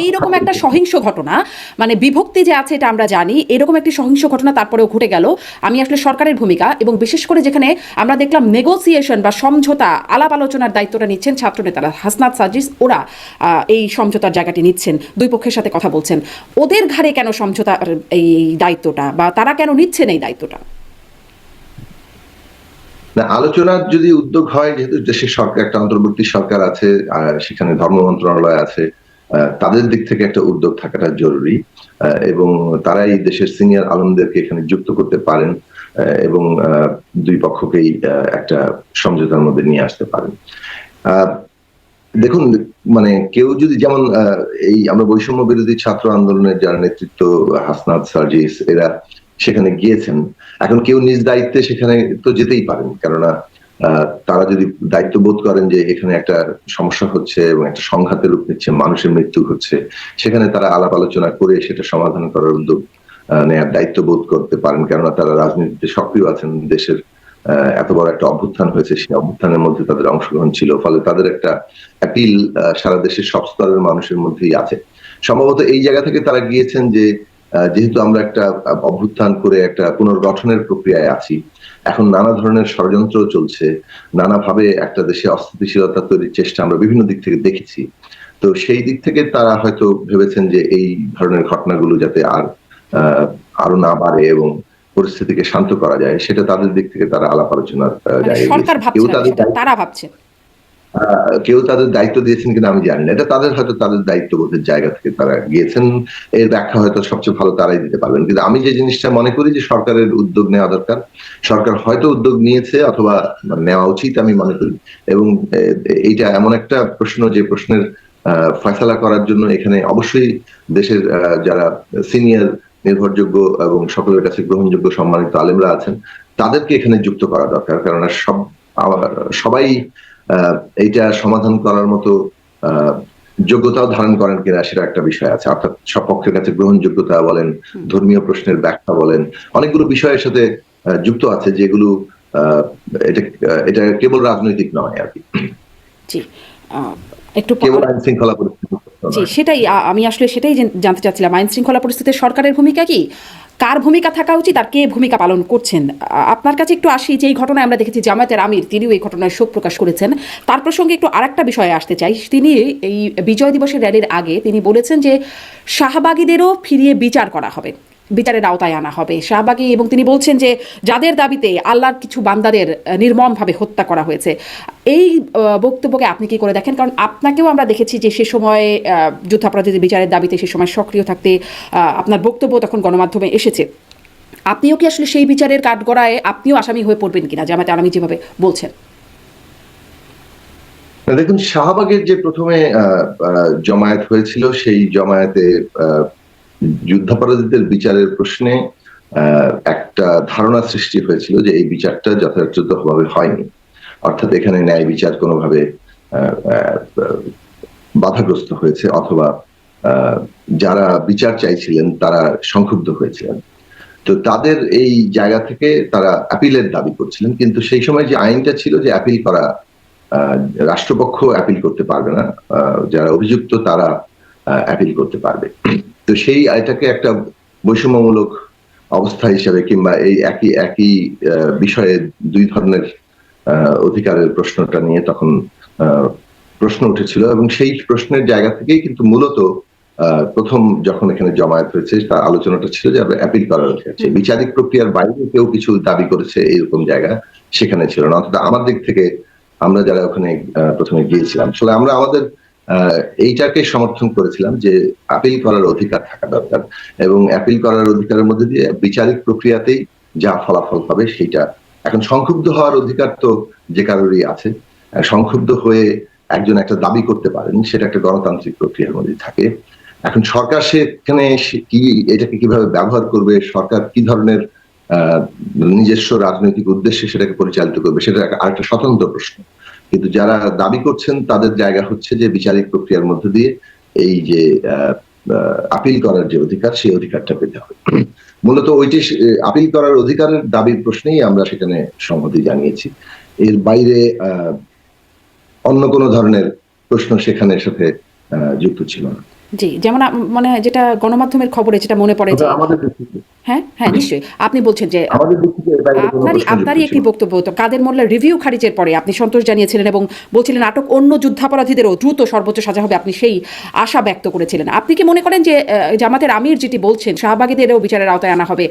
এইরকম একটা সহিংস ঘটনা মানে বিভক্তি যে আছে এটা আমরা জানি এরকম একটি সহিংস ঘটনা তারপরেও ঘটে গেল। আমি আসলে সরকারের ভূমিকা এবং বিশেষ করে যেখানে আমরা দেখলাম নেগোসিয়েশন বা সমঝোতা আলাপ আলোচনার দায়িত্বটা নিচ্ছেন ছাত্রনেতারা হাসনাত সাজিস ওরা এই সমঝোতার জায়গাটি নিচ্ছেন দুই পক্ষের সাথে কথা বলছেন। ওদের ঘাড়ে কেন সমঝোতার এই দায়িত্বটা বা তারা কেন নিচ্ছেন এই দায়িত্বটা? না আলোচনার যদি উদ্যোগ হয় যেহেতু দেশের সরকার একটা অন্তর্বর্তী সরকার আছে আর সেখানে ধর্ম মন্ত্রণালয় আছে তাদের দিক থেকে একটা উদ্যোগ থাকাটা জরুরি এবং তারাই দেশের সিনিয়র আলমদেরকে এখানে যুক্ত করতে পারেন এবং দুই পক্ষকেই একটা সমঝোতার মধ্যে নিয়ে আসতে পারেন। দেখুন মানে কেউ যদি যেমন এই আমরা বৈষম্য বিরোধী ছাত্র আন্দোলনের যারা নেতৃত্ব, হাসনাত, সার্জিস, এরা সেখানে গিয়েছেন, এখন কেউ নিজ দায়িত্বে সেখানে তো যেতেই পারেন, কেননা তারা যদি দায়িত্ব বোধ করেন যে এখানে একটা সমস্যা হচ্ছে এবং একটা সংঘাতের রূপ নিচ্ছে, মানুষের মৃত্যু হচ্ছে, সেখানে তারা আলাপ আলোচনা করে সেটা সমাধান করার উদ্যোগ নেয়ার দায়িত্ব বোধ করতে পারেন। কেননা তারা রাজনীতিতে সক্রিয় আছেন, দেশের এত বড় একটা অভ্যুত্থান হয়েছে, সেই অভ্যুত্থানের মধ্যে তাদের অংশগ্রহণ ছিল, ফলে তাদের একটা অ্যাপিল সারা দেশের সব স্তরের মানুষের মধ্যেই আছে। সম্ভবত এই জায়গা থেকে তারা গিয়েছেন যে যেহেতু আমরা একটা অভ্যুত্থান করে একটা পুনর্গঠনের প্রক্রিয়ায় আছি এখন নানা ধরনের ষড়যন্ত্র চলছে নানাভাবে একটা দেশে অস্থিতিশীলতা তৈরির চেষ্টা আমরা বিভিন্ন দিক থেকে দেখেছি। তো সেই দিক থেকে তারা হয়তো ভেবেছেন যে এই ধরনের ঘটনাগুলো যাতে আর আহ, আরও না বাড়ে এবং পরিস্থিতিকে শান্ত করা যায় সেটা তাদের দিক থেকে তারা আলাপ আলোচনার মানে সরকার ভাবছে তারা ভাবছেন আহ, কেউ তাদের দায়িত্ব দিয়েছেন কিনা আমি জানি না। এটা তাদের হয়তো তাদের দায়িত্ববোধের জায়গা থেকে তারা গিয়েছেন। এর ব্যাখ্যা হয়তো সবচেয়ে ভালো তারাই দিতে পারবেন। কিন্তু আমি যে জিনিসটা মনে করি যে সরকারের উদ্যোগ নেওয়া দরকার, সরকার হয়তো উদ্যোগ নিয়েছে অথবা নেওয়া উচিত আমি মনে করি। এবং এইটা এমন একটা প্রশ্ন যে প্রশ্নের ফয়সালা করার জন্য এখানে অবশ্যই দেশের যারা সিনিয়র নির্ভরযোগ্য এবং সকলের কাছে গ্রহণযোগ্য সম্মানিত আলেমরা আছেন, তাদেরকে এখানে যুক্ত করা দরকার। কেননা সব সবাই এইটা সমাধান করার মতো যোগ্যতাও ধারণ করেন কিনা সেটা একটা বিষয় আছে। অর্থাৎ সব পক্ষের কাছে গ্রহণযোগ্যতা বলেন ধর্মীয় প্রশ্নের ব্যাখ্যা বলেন অনেকগুলো বিষয়ের সাথে যুক্ত আছে যেগুলো আহ, এটা এটা কেবল রাজনৈতিক নয় আর কি। একটু জি সেটাই আমি আসলে সেটাই জানতে চাচ্ছিলাম। আইন শৃঙ্খলা পরিস্থিতিতে সরকারের ভূমিকা কি? কার ভূমিকা থাকা উচিত আর কে ভূমিকা পালন করছেন? আপনার কাছে একটু আসি যে এই ঘটনায় আমরা দেখেছি জামায়াতের আমির তিনিও এই ঘটনায় শোক প্রকাশ করেছেন। তার প্রসঙ্গে একটু আরেকটা বিষয়ে আসতে চাই। তিনি এই বিজয় দিবসের র্যালির আগে তিনি বলেছেন যে শাহবাগীদেরও ফিরিয়ে বিচার করা হবে। বিচারের আওতায় আনা হবে। শাহবাগী এবং তিনি বলছেন যে, যাদের দাবিতে আল্লাহর কিছু বান্দাদের নির্মমভাবে হত্যা করা হয়েছে। এই বক্তব্যকে আপনি কি করে দেখেন? কারণ আপনাকেও আমরা দেখেছি যে সে সময় যুদ্ধাপরাধীদের বিচারের দাবিতে সে সময় সক্রিয় থাকতে আপনার বক্তব্য তখন গণমাধ্যমে এসেছে। আপনিও কি আসলে সেই বিচারের কাঠগড়ায়, আপনিও আসামি হয়ে পড়বেন কিনা? জামাতে আরামি যেভাবে বলছেন। দেখুন, শাহবাগের যে প্রথমে জমায়েত হয়েছিল, সেই জমায়েতে যুদ্ধাপরাধীদের বিচারের প্রশ্নে একটা ধারণা সৃষ্টি হয়েছিল যে এই বিচারটা যথাযথভাবে হয়নি। অর্থাৎ এখানে ন্যায় বিচার কোনোভাবে বাধাগ্রস্ত হয়েছে অথবা যারা বিচার চাইছিলেন তারা সংক্ষুব্ধ হয়েছিলেন। তো তাদের এই জায়গা থেকে তারা অ্যাপিলের দাবি করছিলেন, কিন্তু সেই সময় যে আইনটা ছিল যে অ্যাপিল করা রাষ্ট্রপক্ষ অ্যাপিল করতে পারবে না যারা অভিযুক্ত তারা অ্যাপিল করতে পারবে। তো সেই এটাকে একটা বৈষম্যমূলক অবস্থা হিসেবে কিংবা এই একই একই বিষয়ে দুই ধরনের অধিকারের প্রশ্নটা নিয়ে তখন প্রশ্ন উঠেছিল এবং সেই প্রশ্নের জায়গা থেকেই কিন্তু মূলত প্রথম যখন এখানে জমায়েত হয়েছে তার আলোচনাটা ছিল যে অ্যাপিল করার অধিকার আছে বিচারিক প্রক্রিয়ার বাইরে কেউ কিছু দাবি করেছে এইরকম জায়গা সেখানে ছিল না। অর্থাৎ আমার দিক থেকে আমরা যারা ওখানে প্রথমে গিয়েছিলাম। আসলে আমরা আমাদের এইটাকে সমর্থন করেছিলাম যে আপিল করার অধিকার থাকা দরকার এবং অ্যাপিল করার অধিকারের মধ্যে দিয়ে বিচারিক প্রক্রিয়াতেই যা ফলাফল হবে সেটা এখন সংক্ষুব্ধ হওয়ার অধিকার তো যে কারোরই আছে। সংক্ষুব্ধ হয়ে একজন একটা দাবি করতে পারেন, সেটা একটা গণতান্ত্রিক প্রক্রিয়ার মধ্যে থাকে। এখন সরকার সেখানে কি, এটাকে কীভাবে ব্যবহার করবে, সরকার কি ধরনের নিজস্ব রাজনৈতিক উদ্দেশ্যে সেটাকে পরিচালিত করবে, সেটা আরেকটা স্বতন্ত্র প্রশ্ন। কিন্তু যারা দাবি করছেন, তাদের জায়গা হচ্ছে যে বিচারিক প্রক্রিয়ার মধ্যে দিয়ে এই যে আপিল করার যে অধিকার, সেই অধিকারটা পেতে হবে। মূলত ওইটি আপিল করার অধিকারের দাবির প্রশ্নেই আমরা সেখানে সম্মতি জানিয়েছি। এর বাইরে অন্য কোনো ধরনের প্রশ্ন সেখানে সাথে যুক্ত ছিল না। জি যেমন মানে যেটা গণমাধ্যমের খবরে যেটা মনে পড়ে যে হ্যাঁ হ্যাঁ নিশ্চয়ই। আপনি বলছেন যে আপনারই আপনারই একটি বক্তব্য তো কাদের মোল্লার রিভিউ খারিজের পরে আপনি সন্তোষ জানিয়েছিলেন এবং বলছিলেন আটক অন্য যুদ্ধাপরাধীদেরও দ্রুত সর্বোচ্চ সাজা হবে আপনি সেই আশা ব্যক্ত করেছিলেন। আপনি কি মনে করেন যে জামাতের আমির যেটি বলছেন শাহবাগীদেরও বিচারের আওতায় আনা হবে?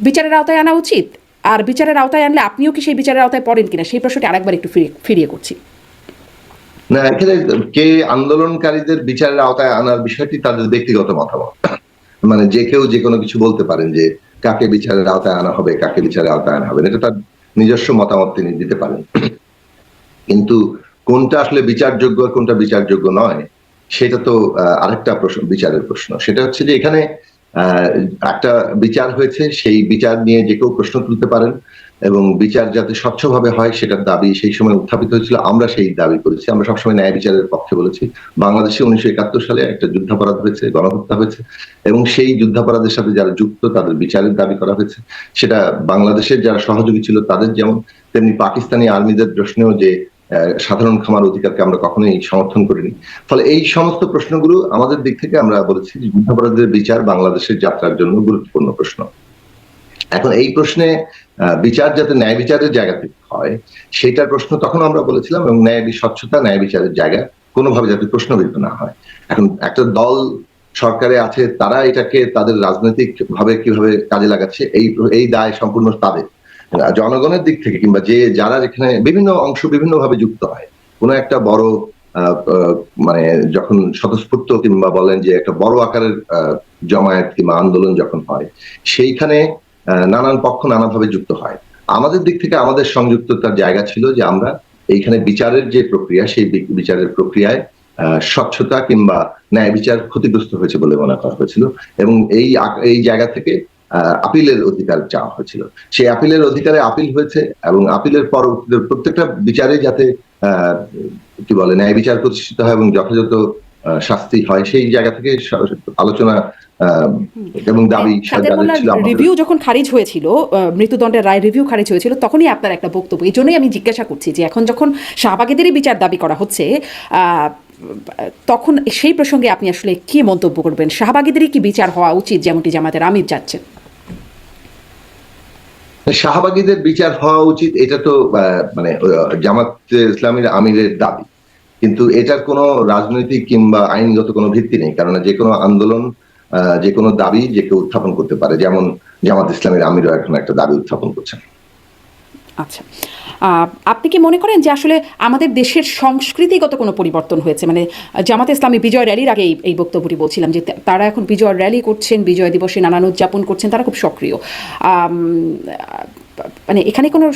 বিচারের আওতায় আনা উচিত? আর বিচারের আওতায় আনলে আপনিও কি সেই বিচারের আওতায় পড়েন কিনা? সেই প্রশ্নটি আরেকবার একটু ফিরিয়ে ফিরিয়ে করছি। না, এখানে কে আন্দোলনকারীদের বিচারের আওতায় আনার বিষয়টি তাদের ব্যক্তিগত মতামত মানে যে কেউ যে কোনো কিছু বলতে পারেন যে কাকে বিচারের আওতায় আনা হবে, কাকে বিচারের আওতায় আনা হবে। এটা তার নিজস্ব মতামত তিনি দিতে পারেন কিন্তু কোনটা আসলে বিচারযোগ্য আর কোনটা বিচারযোগ্য নয়, সেটা তো আরেকটা প্রশ্ন, বিচারের প্রশ্ন সেটা হচ্ছে যে এখানে একটা বিচার হয়েছে, সেই বিচার নিয়ে যে কেউ প্রশ্ন তুলতে পারেন এবং বিচার যাতে স্বচ্ছভাবে হয় সেটার দাবি সেই সময় উত্থাপিত হয়েছিল। আমরা সেই দাবি করেছি। আমরা সবসময় ন্যায় বিচারের পক্ষে বলেছি। বাংলাদেশে উনিশশো একাত্তর সালে একটা যুদ্ধাপরাধ হয়েছে, গণহত্যা হয়েছে এবং সেই যুদ্ধাপরাধের সাথে যারা যুক্ত তাদের বিচারের দাবি করা হয়েছে। সেটা বাংলাদেশের যারা সহযোগী ছিল তাদের যেমন, তেমনি পাকিস্তানি আর্মিদের প্রশ্নেও যে সাধারণ খামার অধিকারকে আমরা কখনোই সমর্থন করিনি। ফলে এই সমস্ত প্রশ্নগুলো আমাদের দিক থেকে আমরা বলেছি যুদ্ধাপরাধের বিচার বাংলাদেশের যাত্রার জন্য গুরুত্বপূর্ণ প্রশ্ন। এখন এই প্রশ্নে বিচার যাতে ন্যায় বিচারের জায়গা থেকে হয়, সেটার প্রশ্ন তখন আমরা বলেছিলাম এবং ন্যায় স্বচ্ছতা, ন্যায় বিচারের জায়গা কোনোভাবে যাতে প্রশ্নবিদ্ধ না হয়। এখন একটা দল সরকারে আছে, তারা এটাকে তাদের রাজনৈতিক ভাবে কীভাবে কাজে লাগাচ্ছে, এই এই দায় সম্পূর্ণ তাদের। জনগণের দিক থেকে কিংবা যে যারা যেখানে বিভিন্ন অংশ বিভিন্ন ভাবে যুক্ত হয়, কোনো একটা বড় মানে যখন স্বতঃস্ফূর্ত কিংবা বলেন যে একটা বড় আকারের জমায়েত কিংবা আন্দোলন যখন হয়, সেইখানে নানান পক্ষ নানাভাবে যুক্ত হয়। আমাদের দিক থেকে আমাদের সংযুক্ততার জায়গা ছিল যে আমরা এইখানে বিচারের যে প্রক্রিয়া, সেই বিচারের প্রক্রিয়ায় স্বচ্ছতা কিংবা ন্যায় বিচার ক্ষতিগ্রস্ত হয়েছে বলে মনে করা হয়েছিল। এবং এই এই জায়গা থেকে আপিলের অধিকার চাওয়া হয়েছিল। সেই আপিলের অধিকারে আপিল হয়েছে এবং আপিলের পরবর্তীতে প্রত্যেকটা বিচারে যাতে কি বলে ন্যায় বিচার প্রতিষ্ঠিত হয় এবং যথাযথ শাস্তি হয় সেই জায়গা থেকে আলোচনা আহ, এবং দাবি আমাদের- রিভিউ যখন খারিজ হয়েছিল মৃত্যুদণ্ডের রায় রিভিউ খারিজ হয়েছিল তখনই আপনার একটা বক্তব্য। এই জন্যই আমি জিজ্ঞাসা করছি যে এখন যখন শাহবাগীদেরই বিচার দাবি করা হচ্ছে আহ, তখন সেই প্রসঙ্গে আপনি আসলে কি মন্তব্য করবেন? শাহবাগীদেরই কি বিচার হওয়া উচিত যেমনটি জামাতের আমির যাচ্ছেন? শাহবাগীদের বিচার হওয়া উচিত, এটা তো মানে জামাত ইসলামীর আমিরের দাবি। কিন্তু এটার কোনো রাজনৈতিক কিংবা আইনগত কোনো ভিত্তি নেই কারণ যে কোনো আন্দোলন যে কোনো দাবি যে কেউ উত্থাপন করতে পারে, যেমন জামাত ইসলামের আমিরও এখন একটা দাবি উত্থাপন করছেন। আচ্ছা। আপনি কি মনে করেন যে আসলে আমাদের দেশের সংস্কৃতিগত কোনো পরিবর্তন হয়েছে? মানে জামাতে ইসলামী বিজয় র্যালির আগে এই- বক্তব্যটি বলছিলাম যে তারা এখন বিজয় র্যালি করছেন, বিজয় দিবসে নানান উদযাপন করছেন, তারা খুব সক্রিয়। মানে এখানে কোনো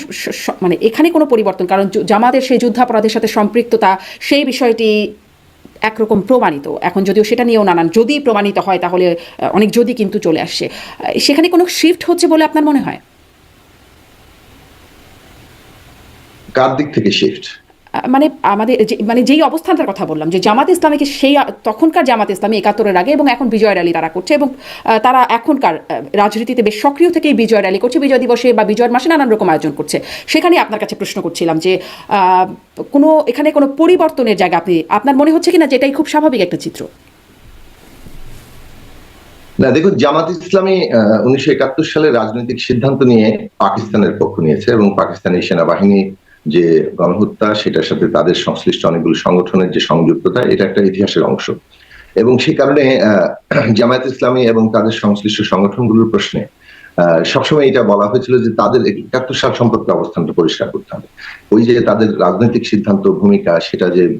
মানে এখানে কোনো পরিবর্তন? কারণ জামাতের সেই যুদ্ধাপরাধের সাথে সম্পৃক্ততা, সেই বিষয়টি একরকম প্রমাণিত। এখন যদিও সেটা নিয়েও নানান, যদি প্রমাণিত হয় তাহলে অনেক যদি কিন্তু চলে আসছে। সেখানে কোনো শিফট হচ্ছে বলে আপনার মনে হয়? কার দিক থেকে শিফট মানে আমাদের যে- মানে যেই অবস্থানটার কথা বললাম যে জামাত ইসলামীকে সেই তখনকার জামাত ইসলামী একাত্তরের আগে এবং এখন বিজয় র্যালি তারা করছে এবং তারা এখনকার রাজনীতিতে বেশ সক্রিয় থেকেই বিজয় র্যালি করছে বিজয় দিবসে বা বিজয়ের মাসে নানান রকম আয়োজন করছে। সেখানে আপনার কাছে প্রশ্ন করছিলাম যে কোনো এখানে কোনো পরিবর্তনের জায়গা আপনি আপনার মনে হচ্ছে কিনা যেটাই খুব স্বাভাবিক একটা চিত্র? না দেখুন জামাত ইসলামী উনিশশো একাত্তর সালে রাজনৈতিক সিদ্ধান্ত নিয়ে পাকিস্তানের পক্ষ নিয়েছে এবং পাকিস্তানি সেনাবাহিনী যে গণহত্যা, সেটার সাথে তাদের সংশ্লিষ্ট অনেকগুলো সংগঠনের যে সংযুক্ততা, এটা একটা ইতিহাসের অংশ। এবং সেই কারণে জামায়াত ইসলামী এবং তাদের সংশ্লিষ্ট সংগঠনগুলোর প্রশ্নে সবসময় এটা বলা হয়েছিল যে তাদের একাত্তর সাল সম্পর্কে অবস্থানটা পরিষ্কার করতে হবে। ওই যে তাদের রাজনৈতিক সিদ্ধান্ত, ভূমিকা, সেটা যে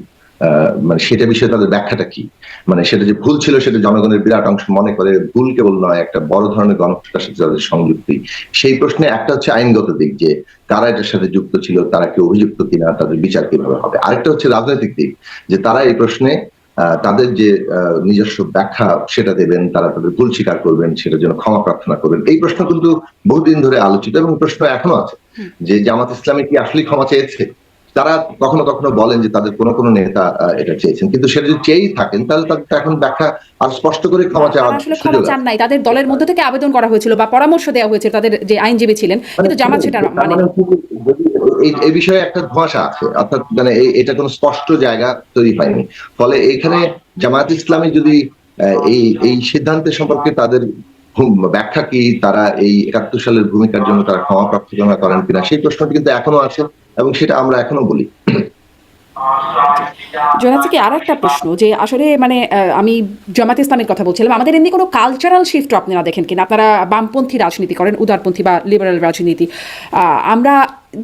মানে সেটা বিষয়ে তাদের ব্যাখ্যাটা কি? মানে সেটা যে ভুল ছিল সেটা জনগণের বিরাট অংশ মনে করে ভুল কেবল নয় একটা বড় ধরনের গণহত্যার সাথে তাদের সংযুক্তি। সেই প্রশ্নে একটা হচ্ছে আইনগত দিক যে তারা এটার সাথে যুক্ত ছিল তারা কি অভিযুক্ত কিনা তাদের বিচার কীভাবে হবে? আরেকটা হচ্ছে রাজনৈতিক দিক যে তারা এই প্রশ্নে আহ, তাদের যে আহ, নিজস্ব ব্যাখ্যা সেটা দেবেন তারা তাদের ভুল স্বীকার করবেন সেটার জন্য ক্ষমা প্রার্থনা করবেন। এই প্রশ্ন কিন্তু বহুদিন ধরে আলোচিত এবং প্রশ্ন এখনও আছে। যে জামাত ইসলামী কি আসলেই ক্ষমা চেয়েছে? তারা কখনো কখনো বলেন যে তাদের কোনো কোনো নেতা এটা চেয়েছেন। কিন্তু সেটা যদি চেয়েই থাকেন তাহলে তাদের এখন ব্যাখ্যা আর স্পষ্ট করে ক্ষমা চাওয়ার সুযোগ চান নাই। তাদের দলের মধ্যে থেকে আবেদন করা হয়েছিল বা পরামর্শ দেওয়া হয়েছে তাদের যে আইনজীবী ছিলেন কিন্তু জামাত সেটা মানে মানে এই- বিষয়ে একটা ধোঁয়াশা আছে অর্থাৎ মানে এটা কোনো স্পষ্ট জায়গা তৈরি হয়নি। ফলে এখানে জামায়াত ইসলামী যদি এই এই সিদ্ধান্তের সম্পর্কে তাদের ব্যাখ্যা কি তারা এই একাত্তর সালের ভূমিকার জন্য তারা ক্ষমা প্রার্থনা করেন কিনা সেই প্রশ্নটি কিন্তু এখনও আছে। এবং সেটা আমরা এখনও বলি। জোনাল থেকে আর একটা প্রশ্ন যে আসলে মানে আমি জামাত ইসলামের কথা বলছিলাম, আমাদের এমনি কোনো কালচারাল শিফট আপনারা দেখেন কিনা? আপনারা বামপন্থী রাজনীতি করেন, উদারপন্থী বা লিবারাল রাজনীতি। আমরা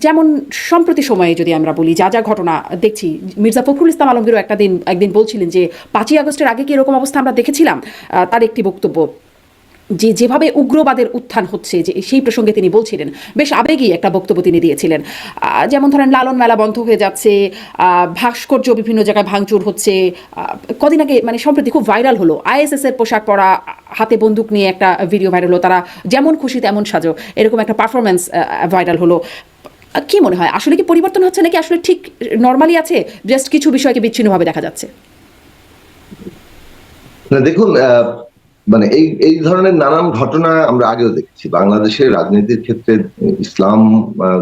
যেমন সম্প্রতি সময়ে যদি আমরা বলি, যা যা ঘটনা দেখছি, মির্জা ফখরুল ইসলাম আলমগীরও একটা দিন, একদিন বলছিলেন যে, পাঁচই আগস্টের আগে কি এরকম অবস্থা আমরা দেখেছিলাম? তার একটি বক্তব্য। যে যেভাবে উগ্রবাদের উত্থান হচ্ছে, যে সেই প্রসঙ্গে তিনি বলছিলেন, বেশ আবেগী একটা বক্তব্য তিনি দিয়েছিলেন। যেমন ধরেন লালন মেলা বন্ধ হয়ে যাচ্ছে ভাস্কর্য বিভিন্ন জায়গায় ভাঙচুর হচ্ছে কদিন আগে মানে সম্প্রতি খুব ভাইরাল হলো, আইএসএস এর পোশাক পরা হাতে বন্দুক নিয়ে একটা ভিডিও ভাইরাল হলো, তারা যেমন খুশি তেমন সাজো, এরকম একটা পারফরমেন্স ভাইরাল হলো। কি মনে হয়, আসলে কি পরিবর্তন হচ্ছে নাকি আসলে ঠিক নর্মালি আছে জাস্ট কিছু বিষয়কে বিচ্ছিন্নভাবে দেখা যাচ্ছে? না, দেখুন মানে এই এই ধরনের নানান ঘটনা আমরা আগেও দেখেছি। বাংলাদেশের রাজনীতির ক্ষেত্রে ইসলাম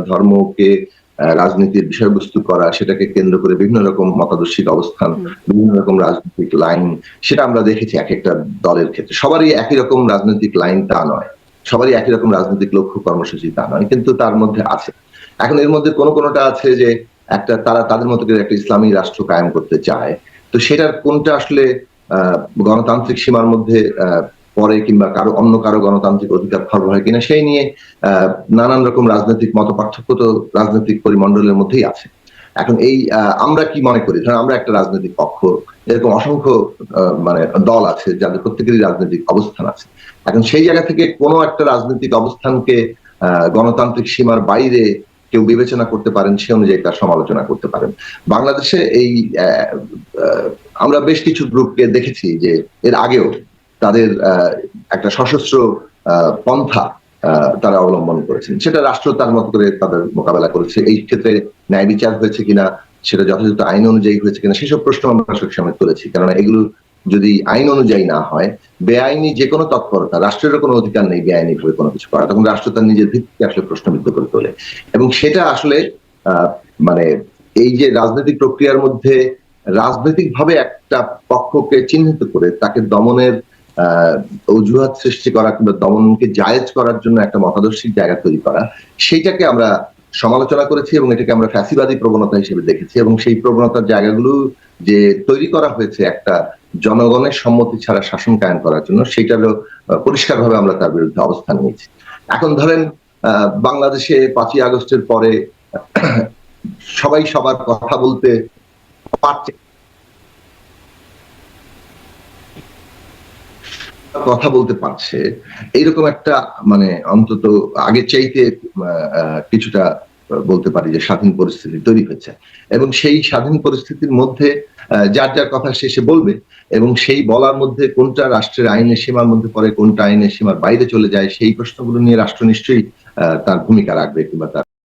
ধর্মকে রাজনীতির বিষয়বস্তু করা সেটাকে কেন্দ্র করে বিভিন্ন রকম মতাদর্শিক অবস্থান বিভিন্ন রকম রাজনৈতিক লাইন সেটা আমরা দেখেছি এক একটা দলের ক্ষেত্রে। সবারই একই রকম রাজনৈতিক লাইন তা নয়। সবারই একই রকম রাজনৈতিক লক্ষ্য কর্মসূচি তা নয়। কিন্তু তার মধ্যে আছে। এখন এর মধ্যে কোনো কোনোটা আছে যে একটা তারা তাদের মতো করে একটা ইসলামী রাষ্ট্র কায়েম করতে চায়। তো সেটার কোনটা আসলে গণতান্ত্রিক সীমার মধ্যে পরে কিংবা কারও, অন্য কারও গণতান্ত্রিক অধিকার খর্ব হয় কিনা, সেই নিয়ে নানান রকম রাজনৈতিক মত পার্থক্য তো রাজনৈতিক পরিমণ্ডলের মধ্যেই আছে। এখন এই আমরা কি মনে করি? ধরেন আমরা একটা রাজনৈতিক পক্ষ, এরকম অসংখ্য মানে দল আছে যাদের প্রত্যেকেরই রাজনৈতিক অবস্থান আছে। এখন সেই জায়গা থেকে কোনো একটা রাজনৈতিক অবস্থানকে গণতান্ত্রিক সীমার বাইরে কেউ বিবেচনা করতে পারেন, সে অনুযায়ী তার সমালোচনা করতে পারেন। বাংলাদেশে এই আমরা বেশ কিছু গ্রুপকে দেখেছি যে এর আগেও তাদের একটা সশস্ত্র পন্থা তারা অবলম্বন করেছেন। সেটা রাষ্ট্র তার মতো করে তাদের মোকাবেলা করেছে। এই ক্ষেত্রে ন্যায় বিচার হয়েছে কিনা, সেটা যথাযথ আইন অনুযায়ী হয়েছে কিনা, সেসব প্রশ্ন আমরা সবসময় তুলেছি। কেননা এগুলো যদি আইন অনুযায়ী না হয়, বেআইনি যে কোনো তৎপরতা রাষ্ট্রের কোনো অধিকার নেই বেআইনি ভাবে কোনো কিছু করা তখন রাষ্ট্র তার নিজের ভিত্তিকে আসলে প্রশ্নবিদ্ধ করে তোলে। এবং সেটা আসলে মানে এই যে রাজনৈতিক প্রক্রিয়ার মধ্যে রাজনৈতিক ভাবে একটা পক্ষকে চিহ্নিত করে তাকে দমনের অজুহাত সৃষ্টি করা কিংবা দমনকে জায়েজ করার জন্য একটা মতাদর্শিক জায়গা তৈরি করা সেইটাকে আমরা সমালোচনা করেছি এবং এটাকে আমরা ফ্যাসিবাদী প্রবণতা হিসেবে দেখেছি এবং সেই প্রবণতার জায়গাগুলো যে তৈরি করা হয়েছে একটা জনগণের সম্মতি ছাড়া শাসন কায়েম করার জন্য সেটারও পরিষ্কার পরিষ্কারভাবে আমরা তার বিরুদ্ধে অবস্থান নিয়েছি। এখন ধরেন বাংলাদেশে পাঁচই আগস্টের পরে সবাই সবার কথা বলতে পারছে কথা বলতে পারছে। এইরকম একটা মানে অন্তত আগে চাইতে কিছুটা বলতে পারি যে স্বাধীন পরিস্থিতি তৈরি হয়েছে। এবং সেই স্বাধীন পরিস্থিতির মধ্যে যার যার কথা শেষে বলবে এবং সেই বলার মধ্যে কোনটা রাষ্ট্রের আইনের সীমার মধ্যে পড়ে, কোনটা আইনের সীমার বাইরে চলে যায়, সেই প্রশ্নগুলো নিয়ে রাষ্ট্র নিশ্চয়ই তার ভূমিকা রাখবে কিংবা তার